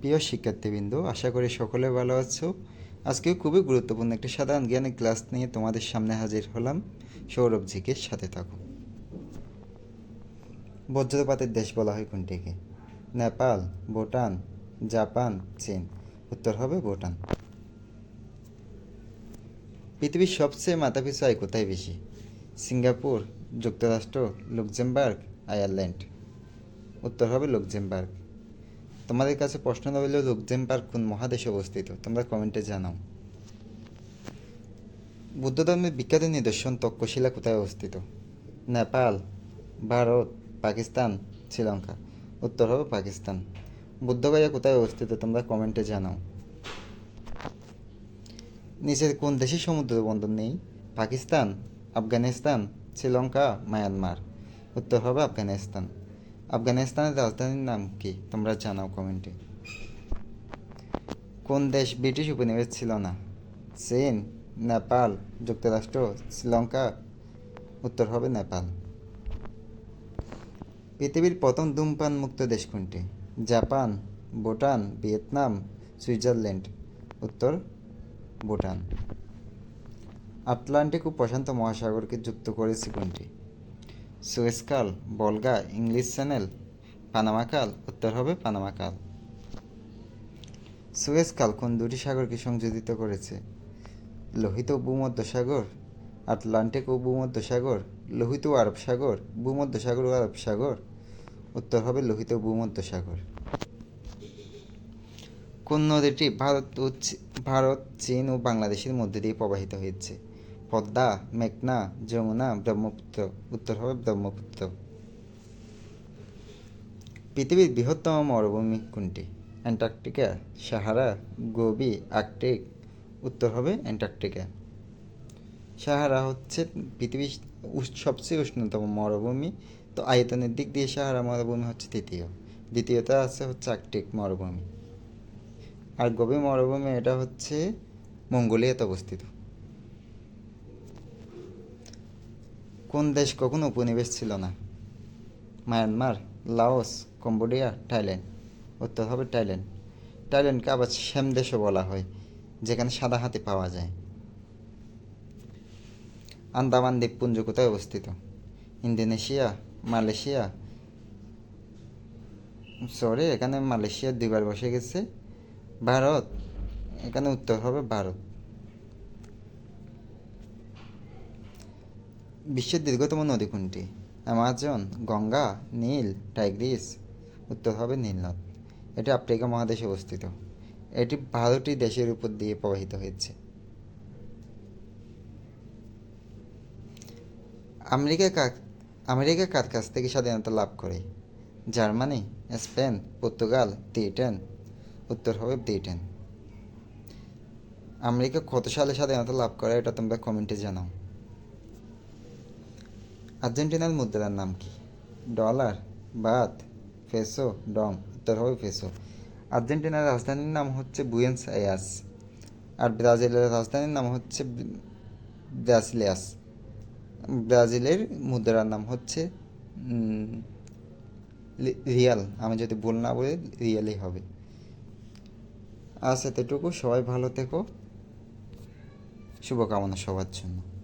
প্রিয় শিক্ষার্থীবৃন্দ, আশা করি সকলে ভালো আছো। আজকেও খুবই গুরুত্বপূর্ণ একটি সাধারণ জ্ঞানের ক্লাস নিয়ে তোমাদের সামনে হাজির হলাম। সৌরভ জিকে সাথে থাকো। বজ্রপাতের দেশ বলা হয় কোনটিকে? নেপাল, ভুটান, জাপান, চীন। উত্তর হবে ভুটান। পৃথিবীর সবচেয়ে মাথাপিছু আয় কোথায় বেশি? সিঙ্গাপুর, যুক্তরাষ্ট্র, লুক্সেমবার্গ, আয়ারল্যান্ড। উত্তর হবে লুক্সেমবার্গ। তোমাদের কাছে প্রশ্ন রইল পার্ক কোন মহাদেশে অবস্থিত? তোমরা কমেন্টে জানাও। বুদ্ধ ধর্মের বিখ্যাত নিদর্শন তক্ষশিলা কোথায় অবস্থিত? নেপাল, ভারত, পাকিস্তান, শ্রীলঙ্কা। উত্তর হবে পাকিস্তান। বুদ্ধগয়া কোথায় অবস্থিত? তোমরা কমেন্টে জানাও। নিচের কোন দেশে সমুদ্র বন্দর নেই? পাকিস্তান, আফগানিস্তান, শ্রীলঙ্কা, মায়ানমার। উত্তর হবে আফগানিস্তান। আফগানিস্তানের রাজধানীর নাম কি? তোমরা জানাও কমেন্টে কোন দেশ ব্রিটিশ উপনিবেশ ছিল না? চীন, নেপাল, যুক্তরাষ্ট্র, শ্রীলঙ্কা, উত্তর হবে নেপাল। পৃথিবীর প্রথম ধূমপান মুক্ত দেশ কোনটি? Japan, Bhutan, Vietnam, Switzerland. উত্তর, ভুটান। আটলান্টিক ও প্রশান্ত মহাসাগরকে যুক্ত করেছে কোনটি? সুয়েসকাল, বলগা, ইংলিশ চ্যানেল পানামাকাল উত্তর হবে পানামাকাল সুয়েসকাল কোন দুটি সাগরকে সংযোজিত করেছে? লোহিত ভূমধ্যসাগর আটলান্টিক ও ভূমধ্যসাগর লোহিত আরব সাগর, ভূমধ্যসাগর ও আরব সাগর, উত্তর হবে লোহিত ভূমধ্যসাগর কোন নদীটি ভারত ভারত, চীন ও বাংলাদেশের মধ্যে দিয়ে প্রবাহিত হয়েছে? পদ্মা, মেঘনা, যমুনা, ব্রহ্মপুত্র। উত্তর হবে ব্রহ্মপুত্র। পৃথিবীর বৃহত্তম মরুভূমি কোনটি? Antarctica, Sahara, Gobi, Arctic. উত্তর হবে অ্যান্টার্কটিকা। সাহারা হচ্ছে পৃথিবীর সবচেয়ে উষ্ণতম মরুভূমি। তো আয়তনের দিক দিয়ে সাহারা মরুভূমি হচ্ছে তৃতীয়। দ্বিতীয়টা আছে হচ্ছে আর্কটিক মরুভূমি। আর গোবি মরুভূমি এটা হচ্ছে মঙ্গোলিয়াতে অবস্থিত। কোন দেশ কখনো উপনিবেশ ছিল না? Myanmar, Laos, Cambodia, Thailand. উত্তর হবে থাইল্যান্ড। থাইল্যান্ডকে আবার শ্যাম দেশও বলা হয়, যেখানে সাদা হাতি পাওয়া যায়। আন্দামান দ্বীপপুঞ্জ কোথায় অবস্থিত। Indonesia, Malaysia. সরি, এখানে মালয়েশিয়া দুইবার বসে গেছে। ভারত, এখানে উত্তর হবে ভারত। বিশ্বের দীর্ঘতম নদী কোনটি? অ্যামাজন, গঙ্গা, নীল, টাইগ্রিস। উত্তর হবে নীলনদ এটি আফ্রিকা মহাদেশে অবস্থিত। এটি বারোটি দেশের উপর দিয়ে প্রবাহিত হয়েছে। আমেরিকা কার আমেরিকা কার কাছ থেকে স্বাধীনতা লাভ করে। Germany, Spain, Portugal, Britain. উত্তর হবে ব্রিটেন। আমেরিকা কত সালে স্বাধীনতা লাভ করে এটা তোমরা কমেন্টে জানাও। আর্জেন্টিনার মুদ্রার নাম কি? ডলার, বাত পেসো ডম, উত্তর হবে পেসো আর্জেন্টিনার রাজধানীর নাম হচ্ছে বুয়েন্স আয়াস আর ব্রাজিলের রাজধানীর নাম হচ্ছে ব্র- ব্রাসিলিয়াস ব্রাজিলের মুদ্রার নাম হচ্ছে রিয়াল। আমি যদি ভুল না বলি, রিয়ালই হবে। আজ এতটুকু। সবাই ভালো থেকো। শুভকামনা সবার জন্য।